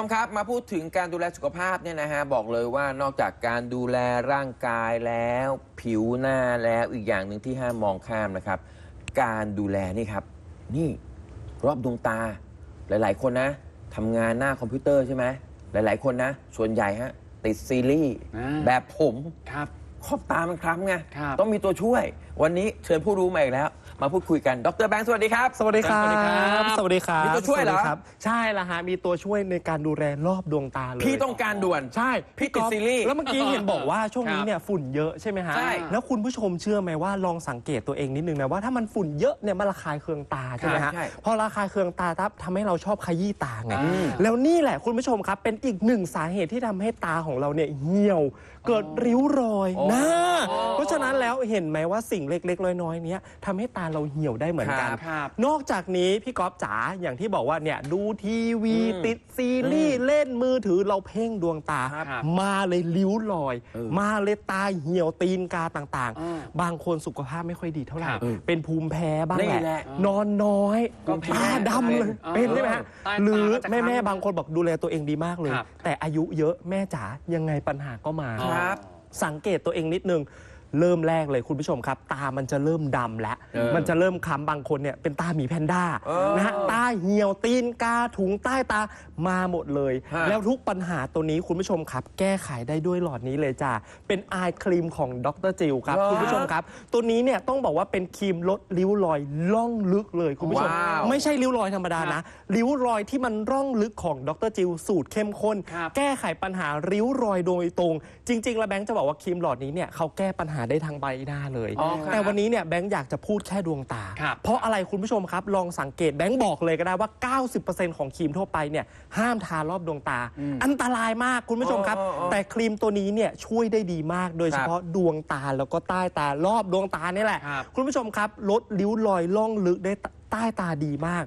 ชมครับมาพูดถึงการดูแลสุขภาพเนี่ยนะฮะบอกเลยว่านอกจากการดูแลร่างกายแล้ว ผิวหน้าแล้วอีกอย่างหนึ่งที่ห้ามมองข้ามนะครับ การดูแลนี่ครับ นี่รอบดวงตา หลาย ๆ คนนะทำงานหน้าคอมพิวเตอร์ใช่ไหมหลาย ๆ คนนะ ส่วนใหญ่ฮะติดซีรีส์อ่า แบบผม ครับ ขอบตามันคล้ำไง ครับ ต้องมีตัวช่วย วันนี้เชิญผู้รู้มาอีกแล้ว มาพูดคุยกัน ดรแบงค์สวัสดีครับ สวัสดีครับ สวัสดีครับสวัสดีครับมีตัวช่วยเหรอสสดีครับ ใช่ละฮะ มีตัวช่วยในการดูแลรอบดวงตาเลย พี่ต้องการด่วน ใช่ พี่ติดก๊อฟซีรีส์ แล้วเมื่อกี้เห็นบอกว่าช่วงนี้เนี่ยฝุ่นเยอะใช่ไหมฮะ ใช่แล้วคุณผู้ชมเชื่อไหมว่าลองสังเกตตัวเองนิดนึงนะว่าถ้ามันฝุ่นเยอะเนี่ยมันระคายเคืองตาใช่ไหมครัฮะบใช่พอระคายเคืองตาทับทำให้เราชอบขยี้ตาไง อืม แล้วนี่แหละคุณผู้ชมครับเป็นอีกหนึ่งสาเหตุที่ทำให้ตาของเราเนี่ยเหี่ยว เกิดริ้วรอยอ๋อนะอ๋อเพราะฉะนั้นแล้วเห็นไหมว่าสิ่งเล็ก ๆ น้อยๆเนี้ยทำให้ตาเราเหี่ยวได้เหมือนกันครับครับนอกจากนี้พี่ก๊อฟจ๋าอย่างที่บอกว่าเนี่ยดูทีวีอืมติดซีรีส์เล่นมือถือเราเพ่งดวงตา ครับมาเลยริ้วรอย เออมาเลยตาเหี่ยวตีนกาต่างอ่าๆ บางคนสุขภาพไม่ค่อยดีเท่าไหร่ครับเป็นภูมิแพ้บ้างนี่แหละแหละนอนน้อยก็แพ้ตาดำเลยเป็เป็นนใช่ไหมฮะใต้ตาหรือก็จะแม่ค้ำแม่ๆบางคนบอกดูแลตัวเองดีมากเลย ครับ แต่อายุเยอะแม่จ๋ายังไงปัญหาก็มา ครับ สังเกตตัวเองนิดนึง เริ่มแรกเลยคุณผู้ชมครับ ตามันจะเริ่มดำแล้ว เออมันจะเริ่มคล้ำบางคนเนี่ยเป็นตาหมีแพนด้าเออนะฮะตาเหี่ยวตีนกาถุงใต้ตามาหมดเลย ฮะ แล้วทุกปัญหาตัวนี้คุณผู้ชมครับ แก้ไขได้ด้วยหลอดนี้เลยจ้าเป็นอายครีมของดรจิลครับเหรอคุณผู้ชมครับ ตัวนี้เนี่ยต้องบอกว่าเป็นครีมลดริ้วรอยล่องลึกเลยคุณผู้ชม ว้าวไม่ใช่ริ้วรอยธรรมดาครันะบริ้วรอยที่มันร่องลึกของดรจิลสูตรเข้มข้น ครับ แก้ไขปัญหาริ้วรอยโดยตรง จริง ๆ แล้วแบงค์จะบอกว่าครีมหลอดนี้เนี่ยเขาแก้ปัญหาได้ทางใบหน้าเลย อ๋อครับแต่วันนี้เนี่ยแบงค์อยากจะพูดแค่ดวงตา ครับ เพราะอะไรคุณผู้ชมครับ ลองสังเกตแบงค์บอกเลยก็ได้ว่า 90%ของครีมทั่วไปเนี่ยห้ามทารอบดวงตา อันตรายมากคุณผู้ชมครับอ๋ออ๋อแต่ครีมตัวนี้เนี่ยช่วยได้ดีมาก โดยเฉพาะดวงตาแล้วก็ใต้ตารอบดวงตานี่แหละ ครับ คุณผู้ชมครับลดริ้วรอยล่องลึกได้ใต้ตาดีมาก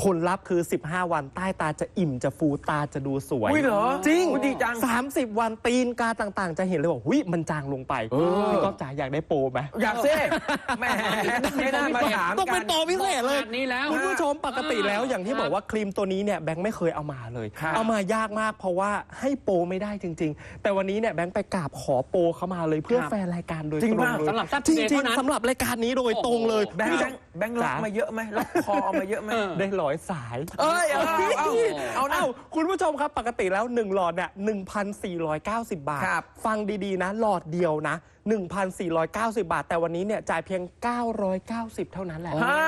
ผลลัพธ์คือ 15 วันใต้ตาจะอิ่มจะฟูตาจะดูสวย อุ้ยเหรอจริงอุ๊ยดีจัง 30 วันตีนกาต่างๆ จะเห็นเลยว่าหุยมันจางลงไปเออพี่ก๊อฟจ๋าอยากได้โปรไหม อยากซิแหม่ไม่น่ามาถามต้องเป็นโปรพิเศษเลยขนาดนี้แล้วคุณผู้ชมปกติแล้วอ่าอย่างที่บอกว่าครีมตัวนี้เนี่ยแบงค์ไม่เคยเอามาเลย ครับเอามายากมากเพราะว่าให้โปรไม่ได้จริง ๆ แต่วันนี้เนี่ยแบงค์ไปกราบขอโปรเขามาเลยเพื่อครับแฟนรายการโดยจริงตรงป่ะ เลยสำหรับ Zap จ Today ริงเท่านั้น ๆสำหรับรายการนี้โดยตรงเลยแบงค์แบงค์แบงค์ล็อกจ๋ามาเยอะไหมล็อกคอเอามาเยอะไหม เออ ได้ร้อยสาย เอ้ยเอาเอาเอาเอานะ เอ้าคุณผู้ชมครับปกติแล้ว 1 หลอดเนี่ย1,490 บาท ครับ ฟังดีๆนะ หลอดเดียวนะ1,490 บาท แต่วันนี้เนี่ยจ่ายเพียง 990 เท่านั้นแหละฮะ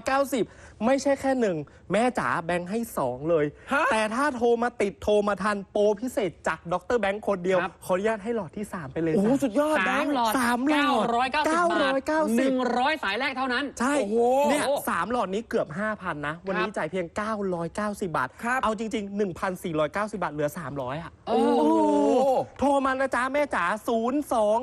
990 ไม่ใช่แค่หนึ่งแม่จ๋าแบงค์ให้ 2 เลย ฮะแต่ถ้าโทรมาติดโทรมาทันโปรพิเศษจากดรแบงค์คนเดียว ครับ ขออนุญาตให้หลอดที่ 3 ไปเลยโอ้โหจ้ะสุดยอดแบสางมค์หลอดสามหลอด990บาท990หนึ่งร้อยสายแรกเท่านั้น ใช่โอ้โหเนี่ยสามหลอดนี้เกือบ 5,000 นะ วันนี้จ่ายเพียง 990 บาท ครับ เอาจริง ๆ 1,490 บาทเหลือ 300 อะ โอ้โหโทรมานะจ๊ะแม่จ๋า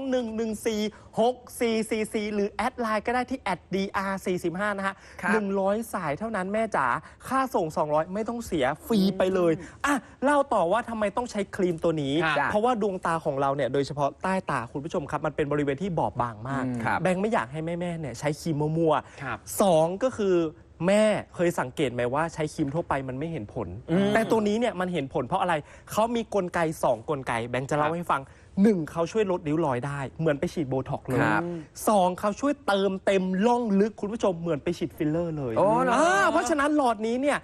021146444 หรือแอดไลน์ก็ได้ที่แอด DR45 นะฮะครับ 100 สายเท่านั้นแม่จ๋าค่าส่ง 200 ไม่ต้องเสียฟรีไปเลยอะเล่าต่อว่าทำไมต้องใช้ครีมตัวนี้ ครับเพราะว่าดวงตาของเราเนี่ยโดยเฉพาะใต้ตาคุณผู้ชมครับ มันเป็นบริเวณที่บอบบางมาก อืมครับแบงค์ไม่อยากให้แม่ๆเนี่ยใช้ครีมมั่วๆ ครับ สองก็คือแม่เคยสังเกตไหมว่าใช้ครีมทั่วไปมันไม่เห็นผล แต่ตัวนี้เนี่ยมันเห็นผลเพราะอะไรเขามีกลไก 2 กลไก แบงค์จะเล่าให้ฟัง 1. เขาช่วยลดริ้วรอยได้ เหมือนไปฉีดโบท็อกซ์เลยครับสองเขาช่วยเติมเต็มล่องลึกคุณผู้ชมเหมือนไปฉีดฟิลเลอร์เลยโอ้เหรออ่าเพราะฉะนั้นหลอดนี้เนี่ย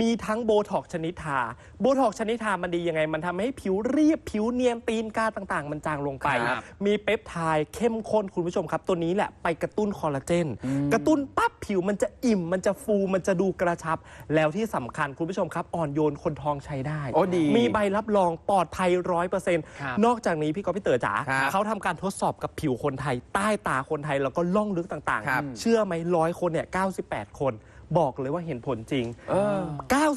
มีทั้งโบท็อกซ์ชนิดทา โบท็อกซ์ชนิดทามันดียังไง มันทำให้ผิวเรียบผิวเนียนตีนกาต่างๆ มันจางลงไปครับมีเปปไทด์เข้มข้นคุณผู้ชมครับ ตัวนี้แหละไปกระตุ้นคอลลาเจน กระตุ้นปั๊บผิวมันจะอิ่ม มันจะฟูมันจะดูกระชับ แล้วที่สำคัญคุณผู้ชมครับ อ่อนโยนคนท้องใช้ได้โอ้ดีมีใบรับรองปลอดภัยร้อยเปอร์เซ็นต์ครับนอกจากนี้พี่กอฟพี่เต๋อจ๋าครับเขาทำการทดสอบกับผิวคนไทย ใต้ตาคนไทยแล้วก็ล่องลึกต่างครับๆเชื่อไหมร้อยคนเนี่ย98คน บอกเลยว่าเห็นผลจริงเออ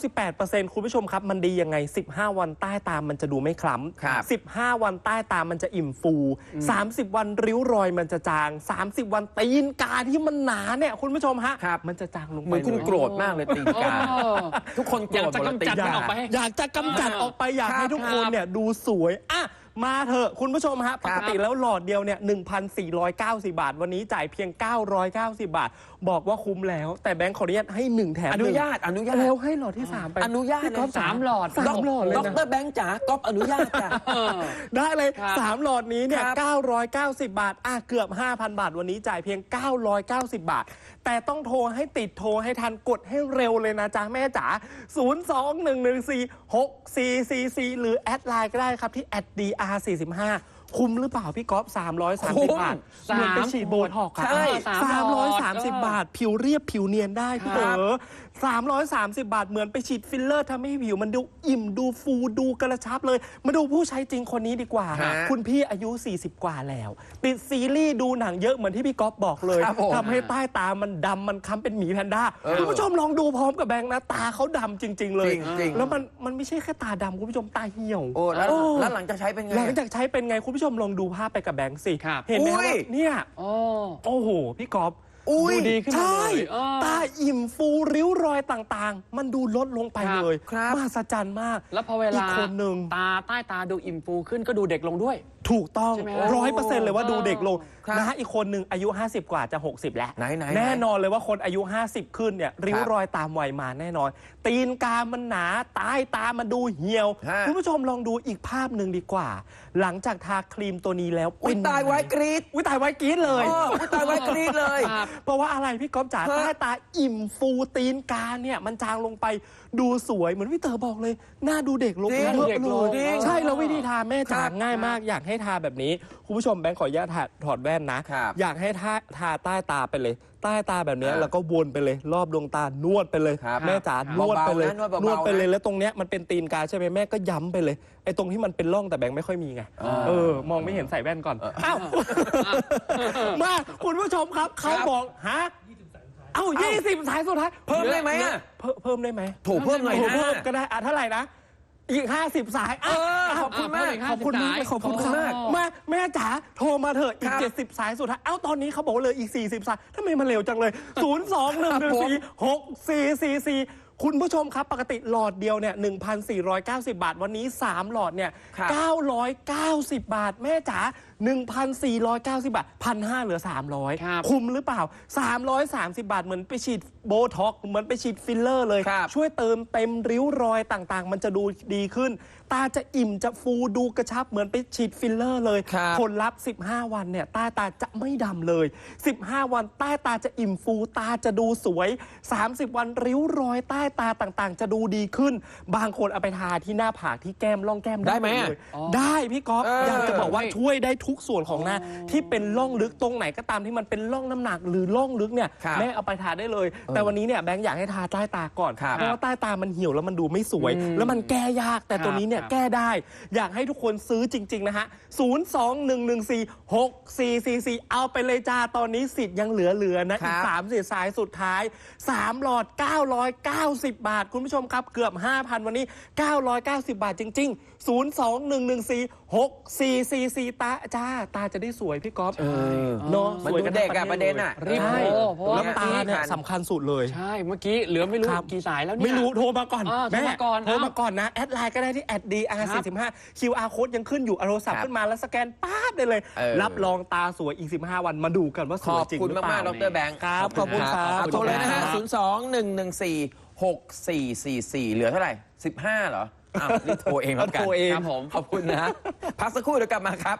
98%คุณผู้ชมครับ มันดียังไง 15 วันใต้ตามันจะดูไม่คล้ครับำ15 วันใต้ตามันจะอิ่มฟู 30 วันริ้วรอยมันจะจาง 30 วันตีนกาที่มันหนาเนี่ยคุณผู้ชมฮะ ครับ มันจะจางลงเหไปมือนคุณเลย โกรธมากเลยตีนกาโอ้ทุกคนโกรธหมดเลยตีนอยากจะกำจัดกามันออกไป อยากจะกำจัดออกไปอยากครับให้ทุกคนเนี่ยดูสวยอะ มาเถอะคุณผู้ชมฮะคปรับกติแล้วหลอดเดียวเนี่ย 1,490 บาท วันนี้จ่ายเพียง 990 บาท บอกว่าคุ้มแล้ว แต่แบงค์ขออนุญาตให้ 1 แถมอหนุงญาต อนุญาตแล้วให้หลอดที่ 3 ไป อนุญาตพี่ก๊อฟเลยสามหลอดสามหลอดเลยด็อกนะเตอร์แบงค์จ๋าก๊อฟอนุญาตจ้ะเออได้เลยครับ3หลอดนี้เนี่ยครับ990 บาท อะเกือบ 5,000 บาท วันนี้จ่ายเพียง 990 บาท แต่ต้องโทรให้ติดโทรให้ทันกดให้เร็วเลยนะจ๊ะแม่จ๋า021146444หรือแอดไลน์ก็ได้ครับที่ @dr45 คุ้มหรือเปล่าพี่ก๊อฟคุ้ม330 บาทเหมือนไปฉีดโบท็อกซ์อะใช่สามหลอด330 บาท ผิวเรียบผิวเนียนได้พี่ครัเต๋บอ 330 บาทเหมือนไปฉีดฟิลเลอร์ทำให้ผิวมันดูอิ่มดูฟูดูกระชับเลย มาดูผู้ใช้จริงคนนี้ดีกว่า ฮะคุณพี่อายุ 40 กว่าแล้ว ติดซีรีส์ดูหนังเยอะเหมือนที่พี่ก๊อฟบอกเลยครับผมทำให้ใต้ตามันดำมันค้ำเป็นหมีแพนด้าเออคุณผู้ชมลองดูพร้อมกับแบงค์นะ ตาเขาดำจริง ๆ เลย จริงๆ แล้วมันมันไม่ใช่แค่ตาดำคุณผู้ชมตาเหี่ยวโอ้แล้วโอ้แล้วหลังจากใช้เป็นไง หลังจากใช้เป็นไงคุณผู้ชมลองดูภาพไปกับแบงค์สิ ครับ เห็นไหมอุ้ว่ายเนี่ย โอ้ โอ้โห พี่ก๊อฟ อุ้ยดูดีขึ้นมาใช่เลยเออตาอิ่มฟูริ้วรอยต่างๆ มันดูลดลงไปครับ เลยครับ มหัศจรรย์มากแล้วพอเวอีลากคนหนึ่ง ตาใต้ตาดูอิ่มฟูขึ้นก็ดูเด็กลงด้วย ถูกต้องใช่ไหมร้อยเปอร์เซ็นต์เลยว่าดูเด็กลงครับนะฮะอีกคนหนึ่งอายุ 50 กว่าจะ 60 แล้ว ไหนไหนแน่ไหนอนเลยว่าคนอายุ 50 ขึ้นเนี่ยริ้วรอยตามวัยมาแน่นอน ตีนกามันหนาใต้ตามันดูเหี่ยว ฮะ คุณผู้ชมลองดูอีกภาพหนึ่งดีกว่า หลังจากทาครีมตัวนี้แล้วอุ้ยเป็นตายไว้กรี๊ดอุ้ยตายไว้กรี๊ดเลยเอออุ้ยตายไว้กรี๊ดเลยครับเพราะว่าอะไรพี่ก๊อฟจ๋าฮะใต้ตาอิ่มฟูตีนกาเนี่ยมันจางลงไป ดูสวยเหมือนพี่เต๋อบอกเลย หน้าดูเด็กลงจริงเยอะเด็กเลลงยจริงใช่แล้ววิธีทาแม่จ๋าครับง่ายมาก อยากให้ทาแบบนี้ คุณผู้ชมแบงค์ขออนุญาตถอดถอดแว่นนะ ครับอยากให้ทาทาใต้ตาไปเลย ใต้ตาแบบเนี้ยอ่าแล้วก็วนไปเลย รอบดวงตานวดไปเลย ครับแม่จ๋านวดไปเลยเบาๆนะนวดเบาๆนวดไปเลยนะแล้วตรงเนี้ยมันเป็นตีนกาใช่ไหมแม่ก็ย้ำไปเลยไอ้ตรงที่มันเป็นร่องแต่แบงค์ไม่ค่อยมีไงอ่า เออมองไม่เห็นใส่แว่นก่อนอ้าว มาคุณผู้ชมครับเขาครับ บอกฮะ เอ้ายี่สิบสายสุดท้ายเพิ่มได้ไหมอะเพิ่มเพิ่มได้ไหมถูกเพิ่มหน่อยโอ้นะเพิ่มก็ได้อะเท่าไหร่นะ อีก50สายเออขอบคุณมากขอบคุณมาก50ขอบคุณสายมากอ๋อมาแม่จ๋าโทรมาเถอะอีกครับ70สายสุดท้ายเอ้าตอนนี้เขาบอกว่าเหลยอีก40สายทำไมมันเร็วจังเลย0 2 1 1 4 6 4 4 4คุณผู้ชมครับ ปกติหลอดเดียวเนี่ย 1,490 บาท วันนี้ 3 หลอดเนี่ยครับ990 บาท แม่จ๋า 1,490 บาท1,500เหลือ 300 ครับคุ้มหรือเปล่า 330 บาท เหมือนไปฉีดโบท็อกซ์เหมือนไปฉีดฟิลเลอร์เลย ครับ ช่วยเติมเต็มริ้วรอยต่างๆ มันจะดูดีขึ้น ตาจะอิ่มจะฟูดูกระชับเหมือนไปฉีดฟิลเลอร์เลยครับ ผลลัพธ์ 15 วันเนี่ยใต้ตาจะไม่ดำเลย 15 วันใต้ตาจะอิ่มฟูตาจะดูสวย 30 วันริ้วรอยใต้ตาต่างๆ จะดูดีขึ้น บางคนเอาไปทาที่หน้าผากที่แก้มร่องแก้มได้ไหมเลยอ๋อได้พี่ก๊อฟเอออ อยากจะบอกว่าช่วยได้ทุกส่วนของหน้าที่เป็นร่องลึกตรงไหนก็ตามที่มันเป็นร่องน้ำหนักหรือร่องลึกเนี่ยครับแม่เอาไปทาได้เลย แต่วันนี้เนี่ยแบงค์อยากให้ทาใต้ตาก่อนครับเพราะว่าใต้ตามันเหี่ยวแล้วมันดูไม่สวยแล้วมันแก้ยากแต่ตัวนี้เนี่ยครับ แก้ได้ อยากให้ทุกคนซื้อจริง ๆ นะฮะ 0 2 1 1 4 6 4 4 4 เอาไปเลยจ้าตอนนี้สิทธิ์ยังเหลือๆนะอีกครับ3สิทธิ์สายสุดท้าย 3 หลอด 990 บาท คุณผู้ชมครับ เกือบ 5,000 วันนี้ 990 บาทจริง ๆ 0 2 1 1 4 6 4 4 4 ตาจ้า ตาจะได้สวยพี่ก๊อฟเออเนาะมันสวยดูกันเด็กทั้อะงประเด็นอะรีบใช่โทรเพราะว่าแล้วตาเนี่ยสำคัญสุดเลย ใช่ เมื่อกี้เหลือไม่รู้ครับกี่สายแล้วเนี่ยไม่รู้โทรมาก่อนอ่าโทรแม่มาก่อนโทรมาเอ้าก่อนนะ แอดไลน์ก็ได้ที่แอด DR45 QR code ยังขึ้นอยู่เอาโทรศัพท์ครับขึ้นมาแล้วสแกนป๊าดได้เลยเออรับรองตาสวยอีก 15 วันมาดูกันว่าสขวยอบจริงคุณหรือเปมาล่ากๆดรแบงค์ครับขอบคุณครับเอาโทรเลยนะฮะขอบคุณครับ0 2 1 1 4 6 4 4 4เหลือเท่าไหร่15เหรอ อ้าวนี่โทรเองแล้วกันโทรเอง ครับผม ขอบคุณนะ พักสักครู่เดี๋ยวกลับมาครับ